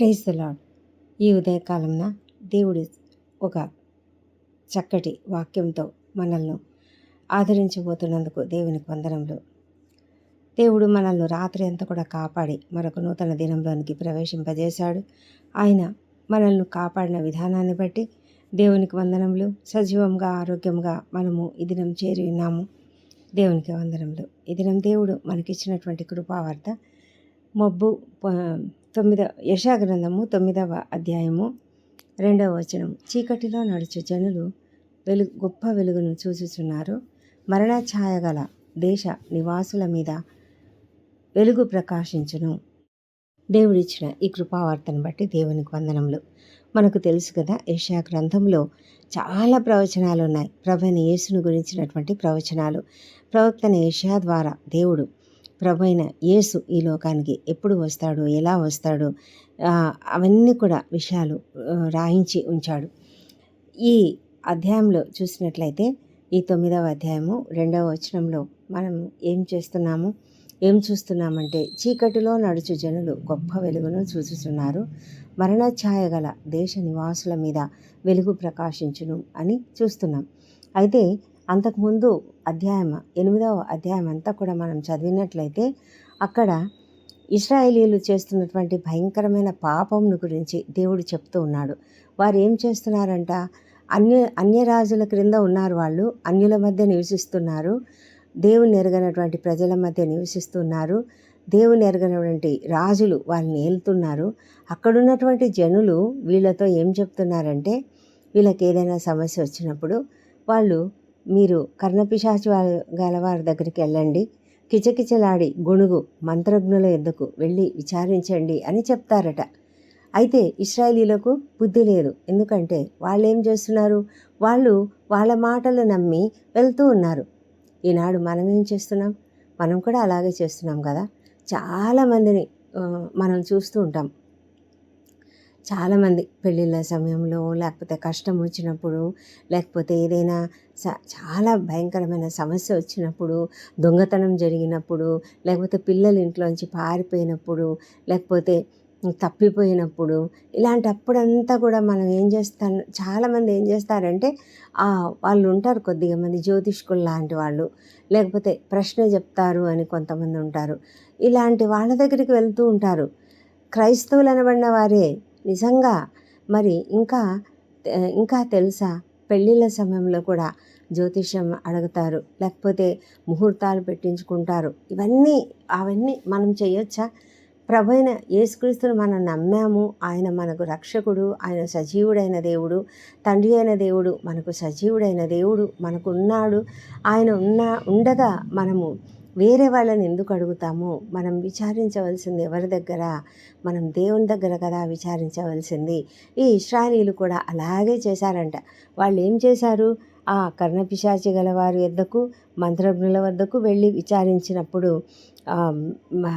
Praise lord ఈ ఉదయకాలంన దేవుడి ఒక చక్కటి వాక్యంతో మనల్ని ఆదరించబోతున్నందుకు దేవునికి వందనములు. దేవుడు మనల్ని రాత్రి అంతా కూడా కాపాడి మరొక నూతన దినంలోనికి ప్రవేశింపజేశాడు. ఆయన మనల్ని కాపాడిన విధానాన్ని బట్టి దేవునికి వందనములు. సజీవంగా ఆరోగ్యంగా మనము ఈ దినం చేరి ఉన్నాము. దేవునికి వందనములు. ఈ దినం దేవుడు మనకిచ్చినటువంటి కృపావార్త మబ్బు తొమ్మిదవ యశాగ్రంథము తొమ్మిదవ అధ్యాయము రెండవ వచనం చీకటిలో నడుచు జనులు వెలుగు గొప్ప వెలుగును చూచుచున్నారు. మరణ ఛాయగల దేశ నివాసుల మీద వెలుగు ప్రకాశించును. దేవుడిచ్చిన ఈ కృపావార్తను బట్టి దేవునికి వందనములు. మనకు తెలుసు కదా యెషయా గ్రంథంలో చాలా ప్రవచనాలు ఉన్నాయి ప్రభుని యేసును గురించినటువంటి ప్రవచనాలు. ప్రవక్తన ఏషియా ద్వారా దేవుడు ప్రభు అయిన యేసు ఈ లోకానికి ఎప్పుడు వస్తాడు ఎలా వస్తాడు అవన్నీ కూడా విషయాలు రాయించి ఉంచాడు. ఈ అధ్యాయంలో చూసినట్లయితే ఈ తొమ్మిదవ అధ్యాయము రెండవ వచనంలో మనం ఏం చేస్తున్నాము? ఏం చూస్తున్నామంటే చీకటిలో నడుచు జనులు గొప్ప వెలుగును చూచుతున్నారు మరణ ఛాయ గల దేశ నివాసుల మీద వెలుగు ప్రకాశించును అని చూస్తున్నాం. అయితే అంతకుముందు అధ్యాయం ఎనిమిదవ అధ్యాయం అంతా కూడా మనం చదివినట్లయితే అక్కడ ఇస్రాయేలీలు చేస్తున్నటువంటి భయంకరమైన పాపంను గురించి దేవుడు చెప్తూ ఉన్నాడు. వారు ఏం చేస్తున్నారంట? అన్య అన్యరాజుల క్రింద ఉన్నారు వాళ్ళు అన్యుల మధ్య నివసిస్తున్నారు దేవుని ఎరగనటువంటి ప్రజల మధ్య నివసిస్తున్నారు దేవుని ఎరగనటువంటి రాజులు వాళ్ళని ఏలుతున్నారు. అక్కడున్నటువంటి జనులు వీళ్ళతో ఏం చెప్తున్నారంటే వీళ్ళకి ఏదైనా సమస్య వచ్చినప్పుడు వాళ్ళు మీరు కర్ణపిశాచి వాళ్ళ గల వారి దగ్గరికి వెళ్ళండి. కిచకిచలాడి గొణుగు మంత్రజ్ఞుల ఎద్దకు వెళ్ళి విచారించండి అని చెప్తారట. అయితే ఇస్రాయలీలకు బుద్ధి లేదు. ఎందుకంటే వాళ్ళు ఏం చేస్తున్నారు? వాళ్ళు వాళ్ళ మాటలు నమ్మి వెళ్తూ ఉన్నారు. ఈనాడు మనం ఏం చేస్తున్నాం? మనం కూడా అలాగే చేస్తున్నాం కదా? చాలామందిని మనం చూస్తూ ఉంటాం. చాలామంది పెళ్ళిళ్ళ సమయంలో లేకపోతే కష్టం వచ్చినప్పుడు లేకపోతే ఏదైనా స- చాలా భయంకరమైన సమస్య వచ్చినప్పుడు దొంగతనం జరిగినప్పుడు లేకపోతే పిల్లలు ఇంట్లోంచి పారిపోయినప్పుడు లేకపోతే తప్పిపోయినప్పుడు ఇలాంటప్పుడంతా కూడా మనం ఏం చేస్తాం చాలామంది ఏం చేస్తారంటే వాళ్ళు ఉంటారు కొద్దిగా మంది జ్యోతిష్కులు లాంటి వాళ్ళు లేకపోతే ప్రశ్న చెప్తారు అని కొంతమంది ఉంటారు. ఇలాంటి వాళ్ళ దగ్గరికి వెళ్తూ ఉంటారు. క్రైస్తవులు అనబడిన వారే నిజంగా మరి ఇంకా ఇంకా తెలుసా? పెళ్ళిళ్ళ సమయంలో కూడా జ్యోతిష్యం అడుగుతారు. లేకపోతే ముహూర్తాలు పెట్టించుకుంటారు. ఇవన్నీ అవన్నీ మనం చేయొచ్చా? ప్రభు అయిన యేసుక్రీస్తుని మనం నమ్మాము. ఆయన మనకు రక్షకుడు ఆయన సజీవుడైన దేవుడు తండ్రి అయిన దేవుడు మనకు సజీవుడైన దేవుడు మనకు ఉన్నాడు. ఆయన ఉన్న ఉండగా మనము వేరే వాళ్ళని ఎందుకు అడుగుతాము? మనం విచారించవలసింది ఎవరి దగ్గర? మనం దేవుని దగ్గర కదా విచారించవలసింది. ఈ ఇస్రాయలీలు కూడా అలాగే చేశారంట. వాళ్ళు ఏం చేశారు? ఆ కర్ణపిశాచి గల వారి వద్దకు మంత్రజ్ఞుల వద్దకు వెళ్ళి విచారించినప్పుడు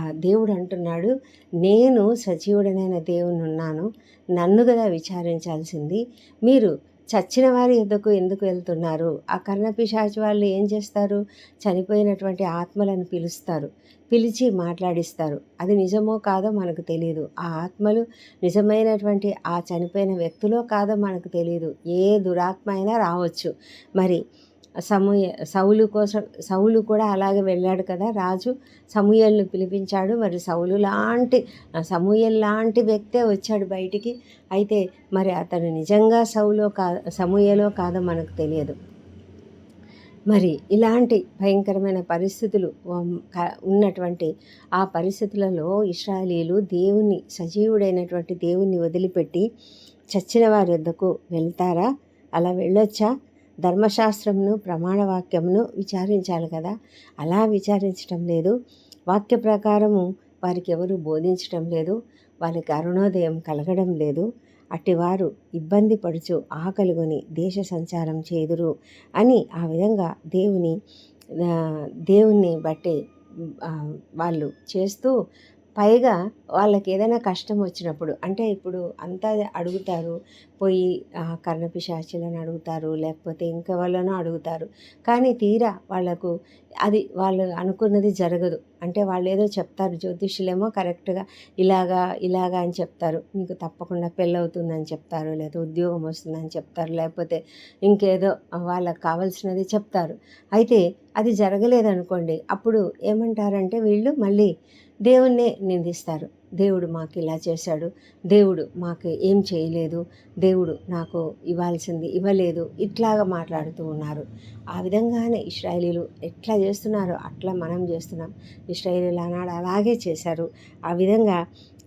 దేవుడు అంటున్నాడు నేను సజీవుడనైన దేవుని ఉన్నాను నన్ను కదా విచారించాల్సింది. మీరు చచ్చిన వారి యుద్ధకు ఎందుకు వెళ్తున్నారు? ఆ కర్ణపిశాచి వాళ్ళు ఏం చేస్తారు? చనిపోయినటువంటి ఆత్మలను పిలుస్తారు పిలిచి మాట్లాడిస్తారు. అది నిజమో కాదో మనకు తెలియదు ఆ ఆత్మలు నిజమైనటువంటి ఆ చనిపోయిన వ్యక్తులో కాదో మనకు తెలియదు ఏ దురాత్మ అయినా రావచ్చు. మరి సమూయ సౌలు కోసం సౌలు కూడా అలాగే వెళ్ళాడు కదా. రాజు సమూయల్ని పిలిపించాడు. మరి సౌలు లాంటి సమూయల్ లాంటి వ్యక్తే వచ్చాడు బయటికి. అయితే మరి అతను నిజంగా సౌలో కా సమూయలో కాదో మనకు తెలియదు. మరి ఇలాంటి భయంకరమైన పరిస్థితులు ఉన్నటువంటి ఆ పరిస్థితులలో ఇస్రాయలీలు దేవుని సజీవుడైనటువంటి దేవుణ్ణి వదిలిపెట్టి చచ్చిన వారి వద్దకు వెళ్తారా? అలా వెళ్ళొచ్చా? ధర్మశాస్త్రమును ప్రమాణవాక్యమును విచారించాలి కదా. అలా విచారించటం లేదు. వాక్య ప్రకారము వారికి ఎవరు బోధించటం లేదు. వారికి అరుణోదయం కలగడం లేదు. అట్టివారు ఇబ్బంది పడుచు ఆకలిగొని దేశ సంచారం చేదురు అని ఆ విధంగా దేవుని దేవుణ్ణి బట్టి వాళ్ళు చేస్తూ పైగా వాళ్ళకి ఏదైనా కష్టం వచ్చినప్పుడు అంటే ఇప్పుడు అంతా అడుగుతారు పోయి కర్ణపిశాచులను అడుగుతారు లేకపోతే ఇంకా వాళ్ళనో అడుగుతారు. కానీ తీరా వాళ్ళకు అది వాళ్ళు అనుకున్నది జరగదు. అంటే వాళ్ళు ఏదో చెప్తారు జ్యోతిష్యులేమో కరెక్ట్గా ఇలాగా ఇలాగా అని చెప్తారు. మీకు తప్పకుండా పెళ్ళవుతుందని చెప్తారు లేదా ఉద్యోగం వస్తుందని చెప్తారు లేకపోతే ఇంకేదో వాళ్ళకి కావాల్సినది చెప్తారు. అయితే అది జరగలేదనుకోండి అప్పుడు ఏమంటారంటే వీళ్ళు మళ్ళీ దేవుణ్ణే నిందిస్తారు. దేవుడు మాకు ఇలా చేశాడు. దేవుడు మాకు ఏం చేయలేదు. దేవుడు నాకు ఇవ్వాల్సింది ఇవ్వలేదు. ఇట్లాగా మాట్లాడుతూ ఉన్నారు. ఆ విధంగానే ఇస్రాయలీలు ఎట్లా చేస్తున్నారో అట్లా మనం చేస్తున్నాం. ఇస్రాయలీలు ఆనాడు అలాగే చేశారు. ఆ విధంగా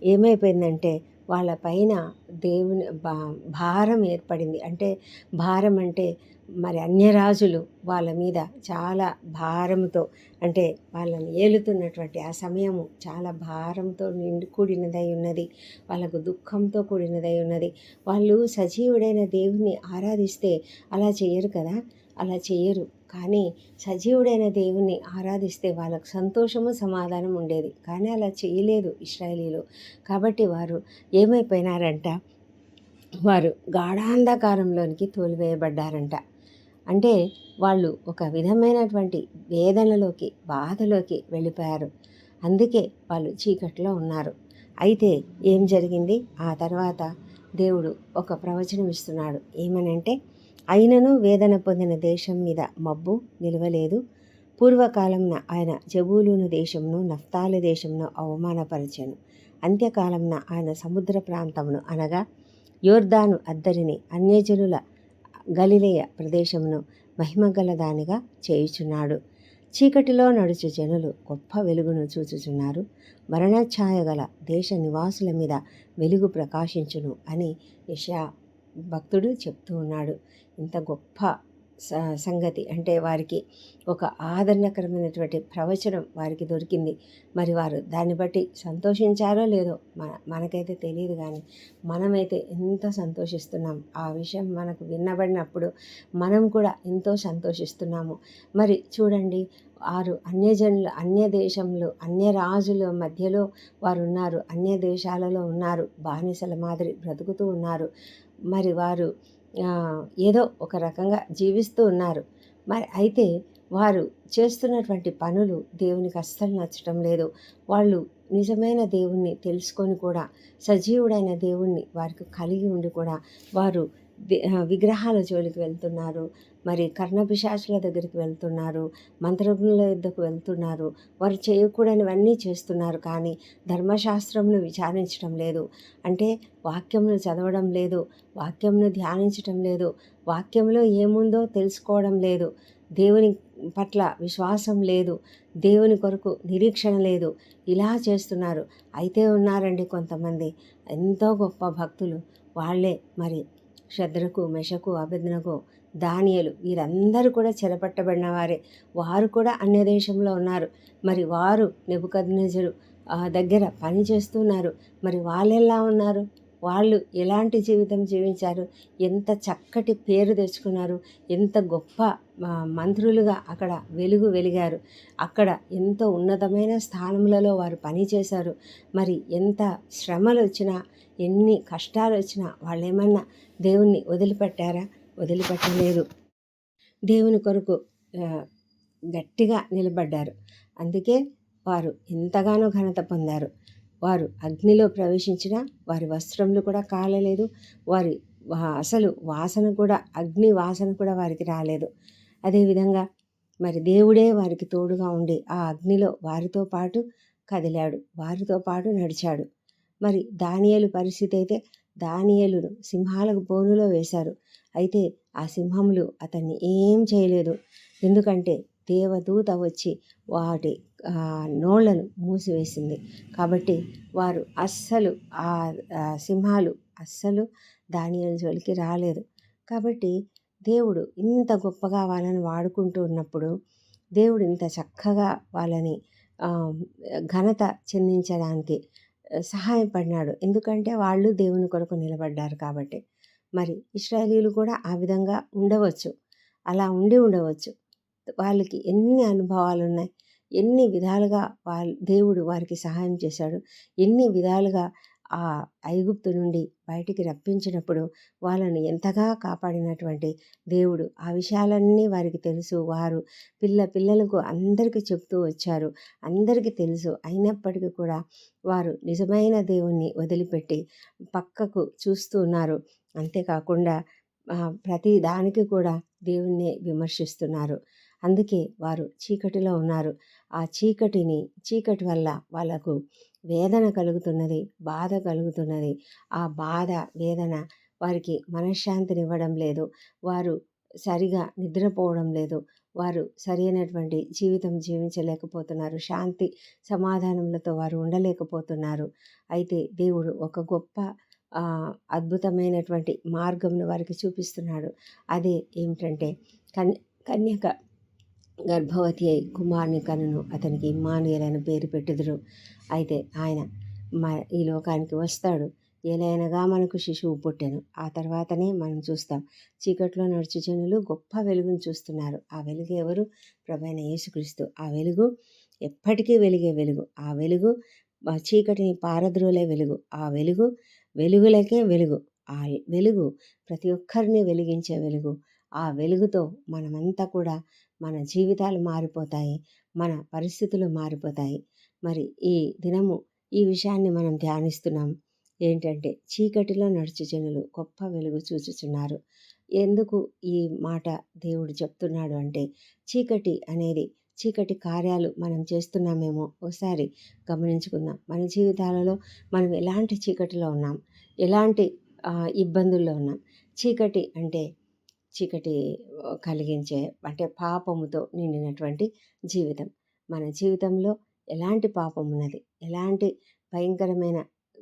ఏమైపోయిందంటే వాళ్ళ పైన దేవుని భారం ఏర్పడింది. అంటే భారం అంటే మరి అన్యరాజులు వాళ్ళ మీద చాలా భారంతో అంటే వాళ్ళని ఏలుతున్నటువంటి ఆ సమయము చాలా భారంతో నిండి కూడినదై ఉన్నది. వాళ్ళకు దుఃఖంతో కూడినదై ఉన్నది. వాళ్ళు సజీవుడైన దేవుని ఆరాధిస్తే అలా చేయరు కదా? అలా చేయరు. కానీ సజీవుడైన దేవుణ్ణి ఆరాధిస్తే వాళ్ళకు సంతోషము సమాధానం ఉండేది. కానీ అలా చేయలేదు ఇస్రాయలీలు కాబట్టి వారు ఏమైపోయినారంట? వారు గాఢాంధకారంలోనికి తోలివేయబడ్డారంట. అంటే వాళ్ళు ఒక విధమైనటువంటి వేదనలోకి బాధలోకి వెళ్ళిపోయారు. అందుకే వాళ్ళు చీకట్లో ఉన్నారు. అయితే ఏం జరిగింది? ఆ తర్వాత దేవుడు ఒక ప్రవచనం ఇస్తున్నాడు. ఏమనంటే అయినను వేదన పొందిన దేశం మీద మబ్బు నిలవలేదు. పూర్వకాలంన ఆయన జబూలూను దేశంను నఫ్తాలి దేశంను అవమానపరిచాను. అంత్యకాలంన ఆయన సముద్ర ప్రాంతమును అనగా యోర్దాను అద్దరిని అన్యజనుల గలిలయ ప్రదేశమును మహిమగల దానిగా చేయుచున్నాడు. చీకటిలో నడుచు జనులు గొప్ప వెలుగును చూచుచున్నారు. మరణఛాయ గల దేశ నివాసుల మీద వెలుగు ప్రకాశించును అని యశా భక్తుడు చెప్తూ ఉన్నాడు. ఇంత గొప్ప సంగతి. అంటే వారికి ఒక ఆదరణకరమైనటువంటి ప్రవచనం వారికి దొరికింది. మరి వారు దాన్ని బట్టి సంతోషించారో లేదో మన మనకైతే తెలియదు కానీ మనమైతే ఎంతో సంతోషిస్తున్నాం. ఆ విషయం మనకు విన్నబడినప్పుడు మనం కూడా ఎంతో సంతోషిస్తున్నాము. మరి చూడండి వారు అన్యజనులు అన్య దేశంలో అన్య రాజుల మధ్యలో వారు ఉన్నారు అన్య దేశాలలో ఉన్నారు బానిసల మాదిరి బ్రతుకుతూ ఉన్నారు. మరి వారు ఏదో ఒక రకంగా జీవిస్తూ ఉన్నారు. మరి అయితే వారు చేస్తున్నటువంటి పనులు దేవునికి అస్సలు నచ్చటం లేదు. వాళ్ళు నిజమైన దేవుణ్ణి తెలుసుకొని కూడా సజీవుడైన దేవుణ్ణి వారికి కలిగి ఉండి కూడా వారు విగ్రహాల జోలికి వెళ్తున్నారు. మరి కర్ణపిశాచుల దగ్గరికి వెళ్తున్నారు. మంత్రజ్ఞుల యుద్ధకు వెళ్తున్నారు. వారు చేయకూడనివన్నీ చేస్తున్నారు కానీ ధర్మశాస్త్రంను విచారించడం లేదు. అంటే వాక్యంను చదవడం లేదు. వాక్యంను ధ్యానించడం లేదు. వాక్యంలో ఏముందో తెలుసుకోవడం లేదు. దేవుని పట్ల విశ్వాసం లేదు. దేవుని కొరకు నిరీక్షణ లేదు. ఇలా చేస్తున్నారు. అయితే ఉన్నారండి కొంతమంది. ఎంతో గొప్ప భక్తులు. వాళ్ళే మరి శద్రకు మెషకు అభిజ్ఞకు దానియలు వీరందరూ కూడా చెరపట్టబడిన వారే వారు కూడా అన్య దేశంలో ఉన్నారు. మరి వారు నెబుకద్నజరు ఆ దగ్గర పని చేస్తున్నారు. మరి వాళ్ళు ఎలా ఉన్నారు? వాళ్ళు ఎలాంటి జీవితం జీవించారు? ఎంత చక్కటి పేరు తెచ్చుకున్నారు? ఎంత గొప్ప మంత్రులుగా అక్కడ వెలుగు వెలిగారు? అక్కడ ఎంతో ఉన్నతమైన స్థానములలో వారు పనిచేశారు మరి ఎంత శ్రమలు వచ్చినా ఎన్ని కష్టాలు వచ్చినా వాళ్ళు ఏమన్నా దేవుణ్ణి వదిలిపెట్టారా? వదిలిపెట్టలేదు. దేవుని కొరకు గట్టిగా నిలబడ్డారు. అందుకే వారు ఎంతగానో ఘనత పొందారు. వారు అగ్నిలో ప్రవేశించిన వారి వస్త్రములు కూడా కాలలేదు. వారి అసలు వాసన కూడా అగ్ని వాసన కూడా వారికి రాలేదు. అదేవిధంగా మరి దేవుడే వారికి తోడుగా ఉండి ఆ అగ్నిలో వారితో పాటు కదిలాడు. వారితో పాటు నడిచాడు. మరి దానియలు పరిస్థితి అయితే దానియలును సింహాలకు బోనులో వేశారు. అయితే ఆ సింహములు అతన్ని ఏం చేయలేదు. ఎందుకంటే దేవదూత వచ్చి వాటి నోళ్ళను మూసివేసింది. కాబట్టి వారు అస్సలు ఆ సింహాలు అస్సలు దానియేలు జోలికి రాలేదు. కాబట్టి దేవుడు ఇంత గొప్పగా వాళ్ళని వాడుకుంటూ ఉన్నప్పుడు దేవుడు ఇంత చక్కగా వాళ్ళని ఘనత చెందించడానికి సహాయపడినాడు ఎందుకంటే వాళ్ళు దేవుని కొరకు నిలబడ్డారు కాబట్టి. మరి ఇస్రాయలీలు కూడా ఆ విధంగా ఉండవచ్చు. అలా ఉండి ఉండవచ్చు. వాళ్ళకి ఎన్ని అనుభవాలు ఉన్నాయి ఎన్ని విధాలుగా వాళ్ళు దేవుడు వారికి సహాయం చేశాడు ఎన్ని విధాలుగా ఆ ఐగుప్తు నుండి బయటికి రప్పించినప్పుడు వాళ్ళను ఎంతగా కాపాడినటువంటి దేవుడు. ఆ విషయాలన్నీ వారికి తెలుసు. వారు పిల్ల పిల్లలకు అందరికీ చెప్తూ వచ్చారు. అందరికీ తెలుసు. అయినప్పటికీ కూడా వారు నిజమైన దేవుణ్ణి వదిలిపెట్టి పక్కకు చూస్తూ ఉన్నారు. అంతేకాకుండా ప్రతి దానికి కూడా దేవుణ్ణి విమర్శిస్తున్నారు. అందుకే వారు చీకటిలో ఉన్నారు. ఆ చీకటిని చీకటి వల్ల వాళ్ళకు వేదన కలుగుతున్నది బాధ కలుగుతున్నది. ఆ బాధ వేదన వారికి మనశ్శాంతినివ్వడం లేదు. వారు సరిగా నిద్రపోవడం లేదు. వారు సరైనటువంటి జీవితం జీవించలేకపోతున్నారు. శాంతి సమాధానములతో వారు ఉండలేకపోతున్నారు. అయితే దేవుడు ఒక గొప్ప అద్భుతమైనటువంటి మార్గంను వారికి చూపిస్తున్నాడు. అదే ఏమిటంటే కన్ కన్యక గర్భవతి అయి కుమారుని కనును అతనికి ఇమ్మానుయేల్ అని పేరు పెట్టుదురు. అయితే ఆయన మ ఈ లోకానికి వస్తాడు. ఏలైనగా మనకు శిశువు పుట్టెను. ఆ తర్వాతనే మనం చూస్తాం. చీకట్లో నడుచు జనులు గొప్ప వెలుగును చూస్తున్నారు. ఆ వెలుగు ఎవరు? ప్రభైన యేసుక్రీస్తు. ఆ వెలుగు ఎప్పటికీ వెలిగే వెలుగు. ఆ వెలుగు చీకటిని పారద్రోలే వెలుగు. ఆ వెలుగు వెలుగులకే వెలుగు. ఆ వెలుగు ప్రతి ఒక్కరిని వెలిగించే వెలుగు. ఆ వెలుగుతో మనమంతా కూడా మన జీవితాలు మారిపోతాయి మన పరిస్థితులు మారిపోతాయి. మరి ఈ దినము ఈ విషయాన్ని మనం ధ్యానిస్తున్నాం. ఏంటంటే చీకటిలో నడుచు జనులు గొప్ప వెలుగు చూచుచున్నారు. ఎందుకు ఈ మాట దేవుడు చెప్తున్నాడు అంటే చీకటి అనేది చీకటి కార్యాలు మనం చేస్తున్నామేమో ఒకసారి గమనించుకుందాం. మన జీవితాలలో మనం ఎలాంటి చీకటిలో ఉన్నాం? ఎలాంటి ఇబ్బందుల్లో ఉన్నాం? చీకటి అంటే చీకటి కలిగించే అంటే పాపముతో నిండినటువంటి జీవితం. మన జీవితంలో ఎలాంటి పాపం ఉన్నది ఎలాంటి భయంకరమైన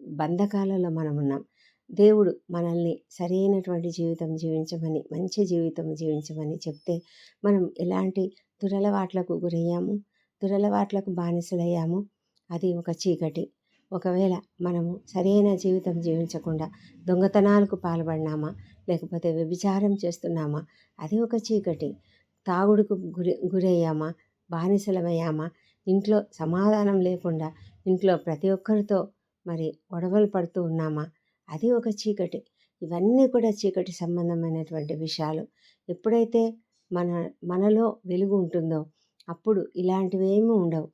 బంధకాలలో మనం ఉన్నాం దేవుడు మనల్ని సరైనటువంటి జీవితం జీవించమని మంచి జీవితం జీవించమని చెప్తే మనం ఎలాంటి దురలవాట్లకు గురయ్యాము? దురలవాట్లకు బానిసలయ్యాము? అది ఒక చీకటి. ఒకవేళ మనము సరైన జీవితం జీవించకుండా దొంగతనాలకు పాల్పడినామా? లేకపోతే వ్యభిచారం చేస్తున్నామా? అది ఒక చీకటి. తాగుడుకు గురి గురయ్యామా? బానిసలమయ్యామా? ఇంట్లో సమాధానం లేకుండా ఇంట్లో ప్రతి ఒక్కరితో మరి గొడవలు పడుతూ ఉన్నామా? అది ఒక చీకటి. ఇవన్నీ కూడా చీకటి సంబంధమైనటువంటి విషయాలు. ఎప్పుడైతే మన మనలో వెలుగు ఉంటుందో అప్పుడు ఇలాంటివేమీ ఉండవు.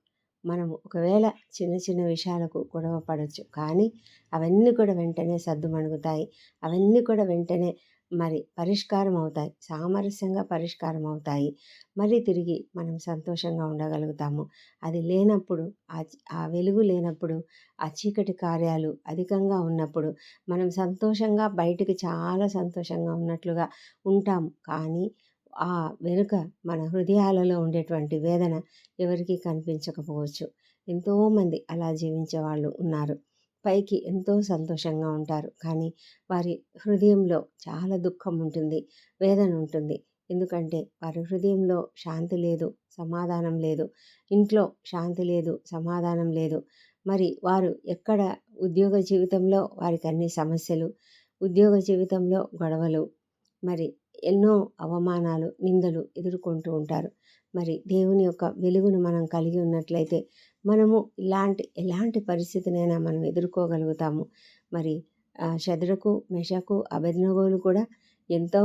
మనము ఒకవేళ చిన్న చిన్న విషయాలకు గొడవ పడవచ్చు కానీ అవన్నీ కూడా వెంటనే సర్దుమణుగుతాయి. అవన్నీ కూడా వెంటనే మరి పరిష్కారం అవుతాయి సామరస్యంగా పరిష్కారం అవుతాయి మళ్ళీ తిరిగి మనం సంతోషంగా ఉండగలుగుతాము. అది లేనప్పుడు ఆ ఆ వెలుగు లేనప్పుడు ఆ చీకటి కార్యాలు అధికంగా ఉన్నప్పుడు మనం సంతోషంగా బయటికి చాలా సంతోషంగా ఉన్నట్లుగా ఉంటాం కానీ ఆ వెనుక మన హృదయాలలో ఉండేటువంటి వేదన ఎవరికీ కనిపించకపోవచ్చు. ఎంతోమంది అలా జీవించే వాళ్ళు ఉన్నారు. పైకి ఎంతో సంతోషంగా ఉంటారు. కానీ వారి హృదయంలో చాలా దుఃఖం ఉంటుంది వేదన ఉంటుంది. ఎందుకంటే వారి హృదయంలో శాంతి లేదు సమాధానం లేదు. ఇంట్లో శాంతి లేదు సమాధానం లేదు. మరి వారు ఎక్కడ ఉద్యోగ జీవితంలో వారికి అన్ని సమస్యలు ఉద్యోగ జీవితంలో గొడవలు మరి ఎన్నో అవమానాలు నిందలు ఎదుర్కొంటూ ఉంటారు. మరి దేవుని యొక్క వెలుగును మనం కలిగి ఉన్నట్లయితే మనము ఇలాంటి ఎలాంటి పరిస్థితినైనా మనం ఎదుర్కోగలుగుతాము. మరి శద్రకు మెషకు అభెజ్ఞగోలు కూడా ఎంతో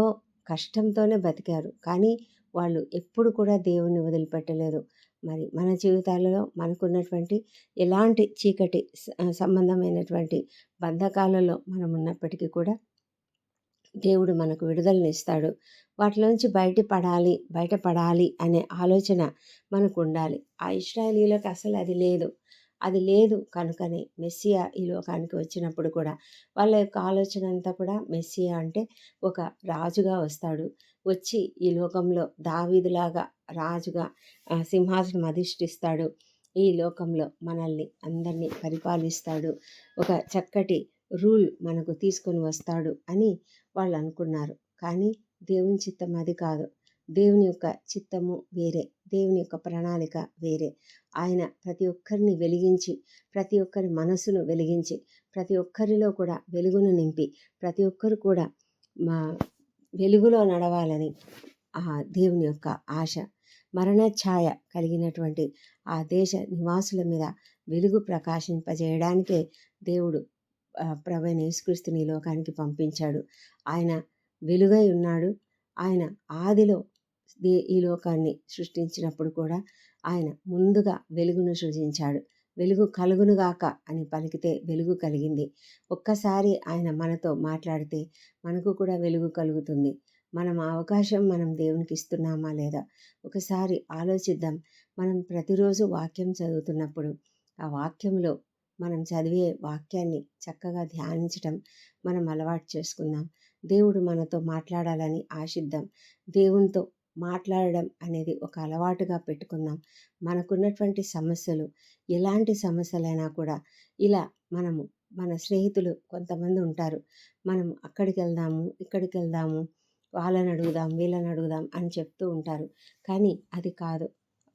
కష్టంతోనే బతికారు. కానీ వాళ్ళు ఎప్పుడు కూడా దేవుణ్ణి వదిలిపెట్టలేదు. మరి మన జీవితాలలో మనకున్నటువంటి ఎలాంటి చీకటి సంబంధమైనటువంటి బంధకాలలో మనం ఉన్నప్పటికీ కూడా దేవుడు మనకు విడుదలనిస్తాడు. వాటిలోంచి బయటపడాలి బయటపడాలి అనే ఆలోచన మనకు ఉండాలి ఆ ఇస్రాయలీలకు అసలు అది లేదు. అది లేదు కనుకనే మెస్సియా ఈ లోకానికి వచ్చినప్పుడు కూడా. వాళ్ళ యొక్క ఆలోచన అంతా కూడా మెస్సియా అంటే ఒక రాజుగా వస్తాడు. వచ్చి ఈ లోకంలో దావీదులాగా రాజుగా సింహాసనం అధిష్ఠిస్తాడు ఈ లోకంలో మనల్ని అందరినీ పరిపాలిస్తాడు. ఒక చక్కటి రూల్ మనకు తీసుకొని వస్తాడు అని వాళ్ళు అనుకున్నారు కానీ దేవుని చిత్తం అది కాదు. దేవుని యొక్క చిత్తము వేరే. దేవుని యొక్క ప్రణాళిక వేరే. ఆయన ప్రతి ఒక్కరిని వెలిగించి ప్రతి ఒక్కరి మనసును వెలిగించి ప్రతి ఒక్కరిలో కూడా వెలుగును నింపి ప్రతి ఒక్కరు కూడా మా వెలుగులో నడవాలని ఆ దేవుని యొక్క ఆశ మరణ ఛాయ కలిగినటువంటి ఆ దేశ నివాసుల మీద వెలుగు ప్రకాశింపజేయడానికే దేవుడు ప్రభైన యేసుక్రీస్తుని ఈ లోకానికి పంపించాడు. ఆయన వెలుగై ఉన్నాడు. ఆయన ఆదిలో ఈ లోకాన్ని సృష్టించినప్పుడు కూడా ఆయన ముందుగా వెలుగును సృజించాడు. వెలుగు కలుగునుగాక అని పలికితే వెలుగు కలిగింది. ఒక్కసారి ఆయన మనతో మాట్లాడితే మనకు కూడా వెలుగు కలుగుతుంది. మనం అవకాశం మనం దేవునికి ఇస్తున్నామా లేదా? ఒకసారి ఆలోచిద్దాం. మనం ప్రతిరోజు వాక్యం చదువుతున్నప్పుడు ఆ వాక్యంలో మనం చదివే వాక్యాన్ని చక్కగా ధ్యానించటం మనం అలవాటు చేసుకుందాం. దేవుడు మనతో మాట్లాడాలని ఆశిద్దాం. దేవునితో మాట్లాడడం అనేది ఒక అలవాటుగా పెట్టుకుందాం. మనకున్నటువంటి సమస్యలు ఎలాంటి సమస్యలైనా కూడా ఇలా మనము మన స్నేహితులు కొంతమంది ఉంటారు. మనం అక్కడికి వెళ్దాము ఇక్కడికి వెళ్దాము వాళ్ళని అడుగుదాం వీళ్ళని అడుగుదాం అని చెప్తూ ఉంటారు. కానీ అది కాదు.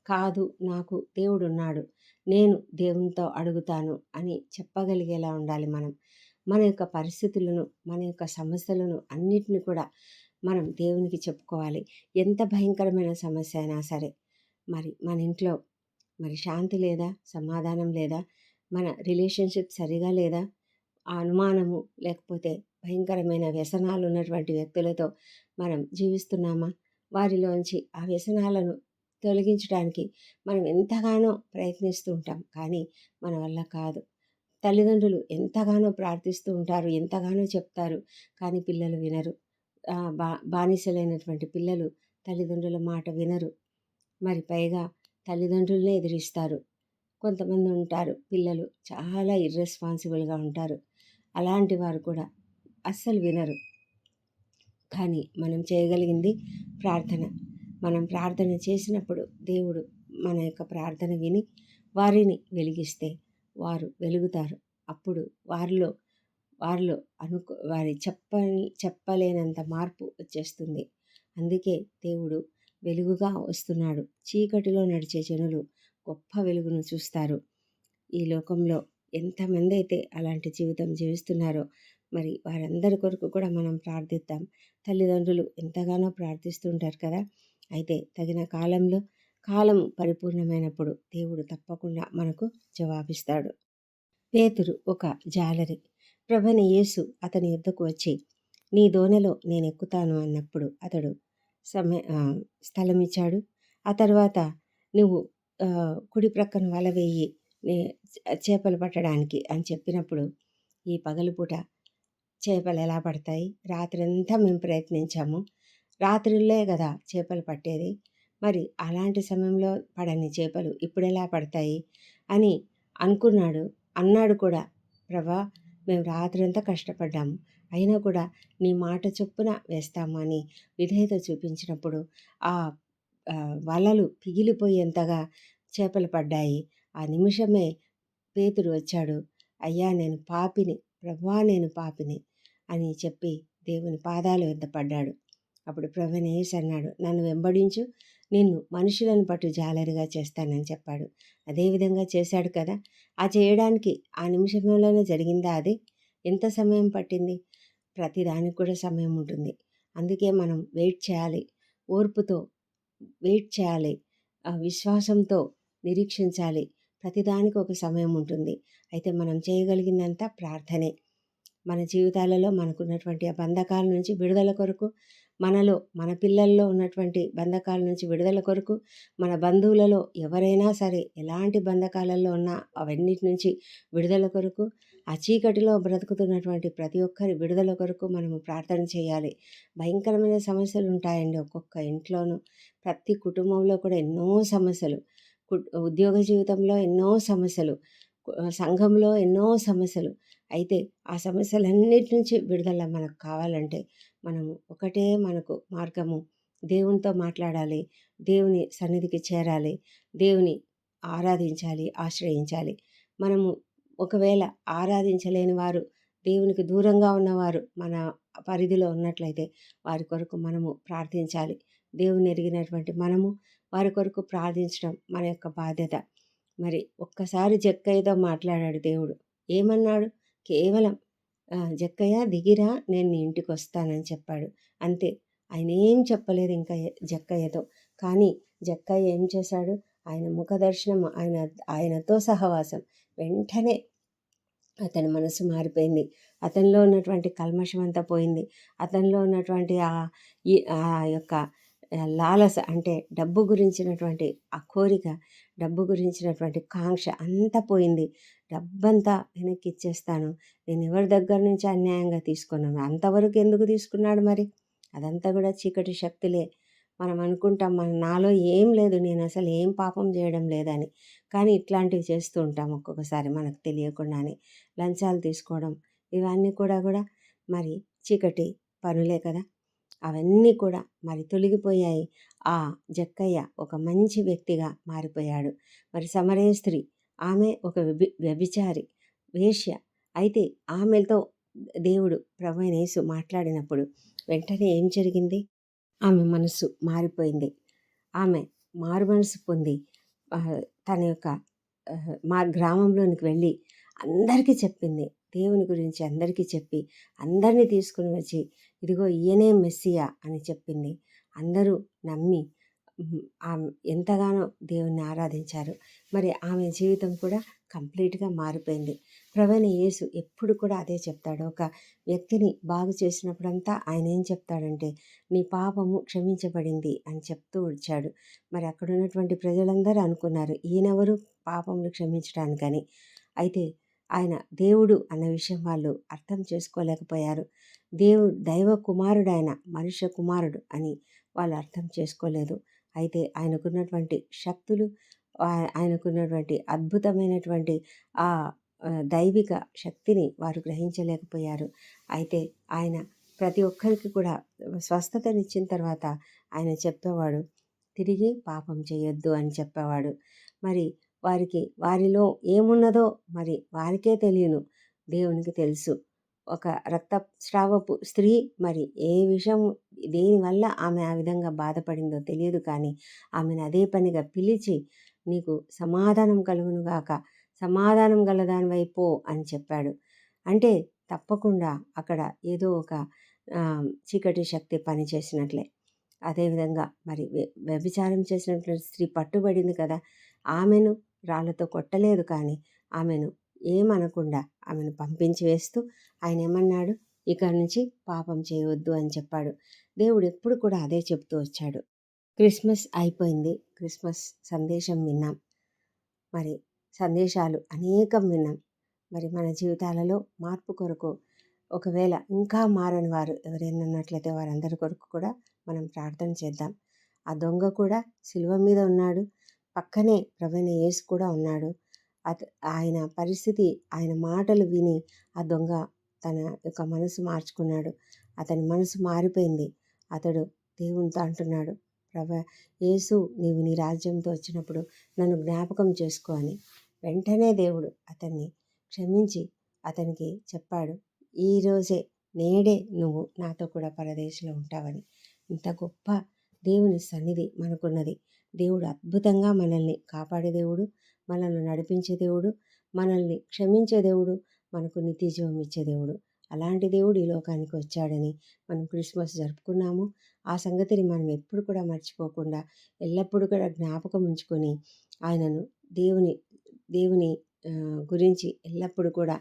కాదు నాకు దేవుడున్నాడు. నేను దేవునితో అడుగుతాను అని చెప్పగలిగేలా ఉండాలి మనం. మన యొక్క పరిస్థితులను మన యొక్క సమస్యలను అన్నిటిని కూడా మనం దేవునికి చెప్పుకోవాలి. ఎంత భయంకరమైన సమస్య అయినా సరే మరి మన ఇంట్లో మరి శాంతి లేదా సమాధానం లేదా మన రిలేషన్షిప్ సరిగా లేదా ఆ అనుమానము లేకపోతే భయంకరమైన వ్యసనాలు ఉన్నటువంటి వ్యక్తులతో మనం జీవిస్తున్నామా? వారిలోంచి ఆ వ్యసనాలను తొలగించడానికి మనం ఎంతగానో ప్రయత్నిస్తూ ఉంటాం. కానీ మన వల్ల కాదు. తల్లిదండ్రులు ఎంతగానో ప్రార్థిస్తూ ఉంటారు ఎంతగానో చెప్తారు కానీ పిల్లలు వినరు. బా బానిసలైనటువంటి పిల్లలు తల్లిదండ్రుల మాట వినరు. మరి పైగా తల్లిదండ్రులనే ఎదిరిస్తారు. కొంతమంది ఉంటారు పిల్లలు చాలా ఇర్రెస్పాన్సిబుల్గా ఉంటారు. అలాంటి వారు కూడా అస్సలు వినరు. కానీ మనం చేయగలిగింది ప్రార్థన. మనం ప్రార్థన చేసినప్పుడు దేవుడు మన యొక్క ప్రార్థన విని వారిని వెలిగిస్తే వారు వెలుగుతారు. అప్పుడు వారిలో వారిలో అనుకో వారి చెప్పని చెప్పలేనంత మార్పు వచ్చేస్తుంది. అందుకే దేవుడు వెలుగుగా వస్తున్నాడు. చీకటిలో నడిచే జనులు గొప్ప వెలుగును చూస్తారు. ఈ లోకంలో ఎంతమంది అయితే అలాంటి జీవితం జీవిస్తున్నారో మరి వారందరి కొరకు కూడా మనం ప్రార్థిద్దాం. తల్లిదండ్రులు ఎంతగానో ప్రార్థిస్తుంటారు కదా? అయితే తగిన కాలంలో కాలం పరిపూర్ణమైనప్పుడు దేవుడు తప్పకుండా మనకు జవాబిస్తాడు. పేతురు ఒక జాలరి. ప్రభని యేసు అతని యుద్ధకు వచ్చి నీ దోనెలో నేను ఎక్కుతాను అన్నప్పుడు అతడు సమయ స్థలం ఇచ్చాడు ఆ తర్వాత నువ్వు కుడి ప్రక్కన వల వేయి చేపలు పట్టడానికి అని చెప్పినప్పుడు ఈ పగలుపూట చేపలు ఎలా పడతాయి? రాత్రంతా మేము ప్రయత్నించాము. రాత్రుల్లే కదా చేపలు పట్టేది. మరి అలాంటి సమయంలో పడని చేపలు ఇప్పుడెలా పడతాయి? అని అనుకున్నాడు. అన్నాడు కూడా ప్రభా మేము రాత్రంతా కష్టపడ్డాము అయినా కూడా నీ మాట చొప్పున వేస్తాము? అని విధేయత చూపించినప్పుడు ఆ వలలు పిగిలిపోయేంతగా చేపలు పడ్డాయి. ఆ నిమిషమే పేతుడు వచ్చాడు. అయ్యా నేను పాపిని. ప్రభా నేను పాపిని అని చెప్పి దేవుని పాదాలు వద్ద పడ్డాడు. అప్పుడు ప్రభునేసి అన్నాడు నన్ను వెంబడించు నిన్ను మనుషులను పట్టు జాలరిగా చేస్తానని చెప్పాడు. అదేవిధంగా చేశాడు కదా! ఆ చేయడానికి ఆ నిమిషంలోనే జరిగిందా అది? ఎంత సమయం పట్టింది? ప్రతిదానికి కూడా సమయం ఉంటుంది. అందుకే మనం వెయిట్ చేయాలి. ఓర్పుతో వెయిట్ చేయాలి. విశ్వాసంతో నిరీక్షించాలి. ప్రతిదానికి ఒక సమయం ఉంటుంది. అయితే మనం చేయగలిగిందంతా ప్రార్థనే. మన జీవితాలలో మనకున్నటువంటి ఆ బంధకాల నుంచి విడుదల కొరకు మనలో మన పిల్లల్లో ఉన్నటువంటి బంధకాల నుంచి విడుదల కొరకు మన బంధువులలో ఎవరైనా సరే ఎలాంటి బంధకాలలో ఉన్నా అవన్నిటి నుంచి విడుదల కొరకు ఆ చీకటిలో బ్రతుకుతున్నటువంటి ప్రతి ఒక్కరి విడుదల కొరకు మనము ప్రార్థన చేయాలి. భయంకరమైన సమస్యలు ఉంటాయండి ఒక్కొక్క ఇంట్లోనూ. ప్రతి కుటుంబంలో కూడా ఎన్నో సమస్యలు. ఉద్యోగ జీవితంలో ఎన్నో సమస్యలు. సంఘంలో ఎన్నో సమస్యలు. అయితే ఆ సమస్యలన్నిటి నుంచి విడుదల మనకు కావాలంటే మనము ఒకటే మనకు మార్గము. దేవునితో మాట్లాడాలి. దేవుని సన్నిధికి చేరాలి. దేవుని ఆరాధించాలి ఆశ్రయించాలి. మనము ఒకవేళ ఆరాధించలేని వారు దేవునికి దూరంగా ఉన్నవారు మన పరిధిలో ఉన్నట్లయితే వారి కొరకు మనము ప్రార్థించాలి. దేవుని ఎరిగినటువంటి మనము వారి కొరకు ప్రార్థించడం మన యొక్క బాధ్యత. మరి ఒక్కసారి జక్కయ్యతో మాట్లాడాడు దేవుడు. ఏమన్నాడు? కేవలం జక్కయ్య దిగిరా నేను నీ ఇంటికి వస్తానని చెప్పాడు. అంతే. ఆయన ఏం చెప్పలేదు ఇంకా జక్కయ్యతో. కానీ జక్కయ్య ఏం చేశాడు? ఆయన ముఖ దర్శనం ఆయన ఆయనతో సహవాసం. వెంటనే అతని మనసు మారిపోయింది. అతనిలో ఉన్నటువంటి కల్మషం అంతా పోయింది. అతనిలో ఉన్నటువంటి ఆ ఈ ఆ యొక్క లాలస అంటే డబ్బు గురించినటువంటి ఆ కోరిక డబ్బు గురించినటువంటి కాంక్ష అంతా పోయింది. డబ్బంతా వెనక్కి ఇచ్చేస్తాను. నేను ఎవరి దగ్గర నుంచి అన్యాయంగా తీసుకున్నాను? అంతవరకు ఎందుకు తీసుకున్నాడు మరి? అదంతా కూడా చీకటి శక్తులే. మనం అనుకుంటాం మన నాలో ఏం లేదు నేను అసలు ఏం పాపం చేయడం లేదని. కానీ ఇట్లాంటివి చేస్తూ ఉంటాం ఒక్కొక్కసారి మనకు తెలియకుండానే. లంచాలు తీసుకోవడం ఇవన్నీ కూడా కూడా మరి చీకటి పనులే కదా. అవన్నీ కూడా మరి తొలగిపోయాయి. ఆ జక్కయ్య ఒక మంచి వ్యక్తిగా మారిపోయాడు. మరి సమరయ స్త్రీ ఆమె ఒక వ్యభి వ్యభిచారి వేష్య అయితే ఆమెతో దేవుడు ప్రభు మాట్లాడినప్పుడు వెంటనే ఏం జరిగింది? ఆమె మనసు మారిపోయింది. ఆమె మారు మనసు పొంది తన యొక్క మా గ్రామంలోనికి వెళ్ళి అందరికీ చెప్పింది. దేవుని గురించి అందరికీ చెప్పి అందరినీ తీసుకుని వచ్చి ఇదిగో ఈయనే మెస్సియా అని చెప్పింది. అందరూ నమ్మి ఆమె ఎంతగానో దేవుణ్ణి ఆరాధించారు. మరి ఆమె జీవితం కూడా కంప్లీట్గా మారిపోయింది. ప్రవీణ యేసు ఎప్పుడు కూడా అదే చెప్తాడు. ఒక వ్యక్తిని బాగు చేసినప్పుడంతా ఆయన ఏం చెప్తాడంటే నీ పాపము క్షమించబడింది అని చెప్తూ వచ్చాడు. మరి అక్కడ ఉన్నటువంటి ప్రజలందరూ అనుకున్నారు ఈయనెవరు పాపములు క్షమించడానికని? అయితే ఆయన దేవుడు అన్న విషయం వాళ్ళు అర్థం చేసుకోలేకపోయారు. దేవుడు దైవ కుమారుడు ఆయన మనుష్య కుమారుడు అని వాళ్ళు అర్థం చేసుకోలేదు. అయితే ఆయనకున్నటువంటి శక్తులు ఆయనకున్నటువంటి అద్భుతమైనటువంటి ఆ, దైవిక శక్తిని వారు గ్రహించలేకపోయారు. అయితే ఆయన ప్రతి ఒక్కరికి కూడా స్వస్థతనిచ్చిన తర్వాత ఆయన చెప్పేవాడు తిరిగి పాపం చేయొద్దు అని చెప్పేవాడు. మరి వారికి వారిలో ఏమున్నదో మరి వారికే తెలియను. దేవునికి తెలుసు. ఒక రక్తస్రావపు స్త్రీ మరి ఏ విషయం దేనివల్ల ఆమె ఆ విధంగా బాధపడిందో తెలియదు కానీ ఆమెను అదే పనిగా పిలిచి నీకు సమాధానం కలుగునుగాక సమాధానం గలదానివై పో అని చెప్పాడు. అంటే తప్పకుండా అక్కడ ఏదో ఒక చీకటి శక్తి పనిచేసినట్లే అదేవిధంగా మరి వ్య- వ్యభిచారం చేసినట్లు స్త్రీ పట్టుబడింది కదా ఆమెను రాళ్ళతో కొట్టలేదు కానీ ఆమెను ఏమనకుండా ఆమెను పంపించి వేస్తూ ఆయన ఏమన్నాడు ఇక నుంచి పాపం చేయవద్దు అని చెప్పాడు. దేవుడు ఎప్పుడు కూడా అదే చెప్తూ వచ్చాడు. క్రిస్మస్ అయిపోయింది. క్రిస్మస్ సందేశం విన్నాం. మరి సందేశాలు అనేకం విన్నాం. మరి మన జీవితాలలో మార్పు కొరకు ఒకవేళ ఇంకా మారని వారు ఎవరైనా ఉన్నట్లయితే వారందరి కొరకు కూడా మనం ప్రార్థన చేద్దాం. ఆ దొంగ కూడా శిలువ మీద ఉన్నాడు. పక్కనే ప్రవీణ యేసు కూడా ఉన్నాడు. అత ఆయన పరిస్థితి ఆయన మాటలు విని ఆ దొంగ తన యొక్క మనసు మార్చుకున్నాడు. అతని మనసు మారిపోయింది. అతడు దేవునితో అంటున్నాడు ప్రభ యేసు నీవు నీ రాజ్యంతో వచ్చినప్పుడు నన్ను జ్ఞాపకం చేసుకో అని. వెంటనే దేవుడు అతన్ని క్షమించి అతనికి చెప్పాడు ఈరోజే నేడే నువ్వు నాతో కూడా పరదేశంలో ఉంటావని. ఇంత గొప్ప దేవుని సన్నిధి మనకున్నది. దేవుడు అద్భుతంగా మనల్ని కాపాడే దేవుడు. మనల్ని నడిపించే దేవుడు మనల్ని క్షమించే దేవుడు మనకు నిత్య జీవం ఇచ్చే దేవుడు. అలాంటి దేవుడు ఈ లోకానికి వచ్చాడని మనం క్రిస్మస్ జరుపుకున్నాము. ఆ సంగతిని మనం ఎప్పుడు కూడా మర్చిపోకుండా ఎల్లప్పుడూ కూడా జ్ఞాపకం ఉంచుకొని ఆయనను దేవుని దేవుని గురించి ఎల్లప్పుడూ కూడా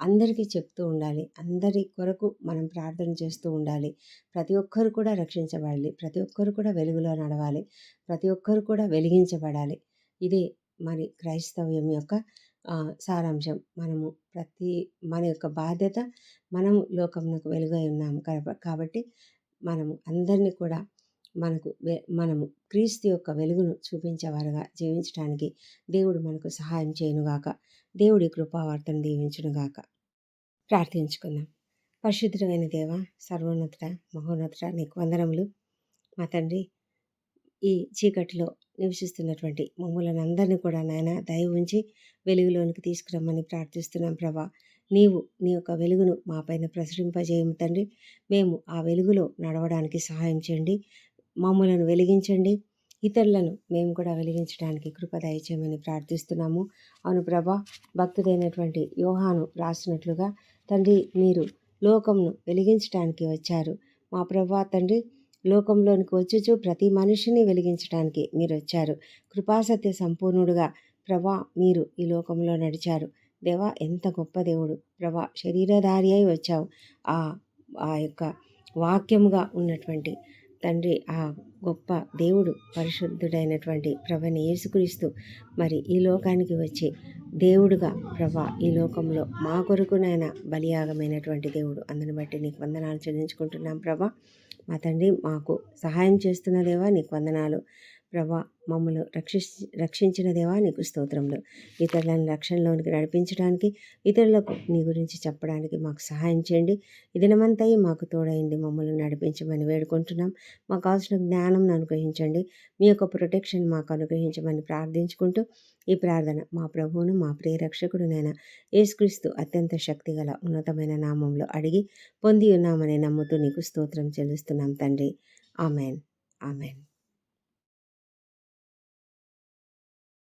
అందరికీ చెప్తూ ఉండాలి. అందరి కొరకు మనం ప్రార్థన చేస్తూ ఉండాలి. ప్రతి ఒక్కరు కూడా రక్షించబడాలి. ప్రతి ఒక్కరు కూడా వెలుగులో నడవాలి. ప్రతి ఒక్కరు కూడా వెలిగించబడాలి. ఇదే మరి క్రైస్తవ్యం యొక్క సారాంశం. మనము ప్రతి మన యొక్క బాధ్యత మనము లోకమునకు వెలుగై ఉన్నాము కాబట్టి మనము అందరినీ కూడా మనకు వె- మనము క్రీస్తు యొక్క వెలుగును చూపించేవారుగా జీవించడానికి దేవుడు మనకు సహాయం చేయనుగాక. దేవుడి కృపావార్తను దీవించునుగాక. ప్రార్థించుకుందాం. పరిశుద్ధమైన దేవ సర్వోన్నత మహోన్నత నీకు వందనములు. మా తండ్రి ఈ చీకటిలో నివసిస్తున్నటువంటి మమ్మల్ని అందరినీ కూడా నాయన దయ ఉంచి వెలుగులోనికి తీసుకురమ్మని ప్రార్థిస్తున్నాం ప్రభా. నీవు నీ యొక్క వెలుగును మాపైన ప్రసరింపజేయము తండ్రి. మేము ఆ వెలుగులో నడవడానికి సహాయం చేయండి. మమ్మలను వెలిగించండి. ఇతరులను మేము కూడా వెలిగించడానికి కృప దయచేయమని ప్రార్థిస్తున్నాము. అవును ప్రభా భక్తుడైనటువంటి యోహాను రాసినట్లుగా తండ్రి మీరు లోకంను వెలిగించడానికి వచ్చారు. మా ప్రభా తండ్రి లోకంలోనికి వచ్చుచు ప్రతి మనిషిని వెలిగించడానికి మీరు వచ్చారు కృపాసత్య సంపూర్ణుడుగా ప్రభా మీరు ఈ లోకంలో నడిచారు. దేవా ఎంత గొప్ప దేవుడు. ప్రభా శరీరధారి అయి వచ్చావు. ఆ ఆ యొక్క వాక్యముగా ఉన్నటువంటి తండ్రి ఆ గొప్ప దేవుడు పరిశుద్ధుడైనటువంటి ప్రభని యేసుక్రీస్తు మరి ఈ లోకానికి వచ్చి దేవుడుగా ప్రభా ఈ లోకంలో మా కొరకునైనా బలియాగమైనటువంటి దేవుడు. అందుని బట్టి నీకు వందనాలు చెల్లించుకుంటున్నాం ప్రభా. మా తండ్రి మాకు సహాయం చేస్తున్న దేవా నీకు వందనాలు ప్రభా మమ్మల్ని రక్షిస్ రక్షించిన దేవా నీకు స్తోత్రములు. ఇతరులను రక్షణలోనికి నడిపించడానికి ఇతరులకు నీ గురించి చెప్పడానికి మాకు సహాయం చేయండి. ఈ మాకు తోడైంది మమ్మల్ని నడిపించమని వేడుకుంటున్నాం. మాకు కావాల్సిన జ్ఞానం అనుగ్రహించండి. మీ యొక్క ప్రొటెక్షన్ మాకు అనుగ్రహించమని ప్రార్థించుకుంటూ ఈ ప్రార్థన మా ప్రభువును మా ప్రియ రక్షకుడునైన యేసుక్రీస్తు అత్యంత శక్తిగల ఉన్నతమైన నామంలో అడిగి పొంది ఉన్నామని నమ్ముతూ నీకు స్తోత్రం చెల్లిస్తున్నాం తండ్రి. ఆమెన్. ఆమెన్.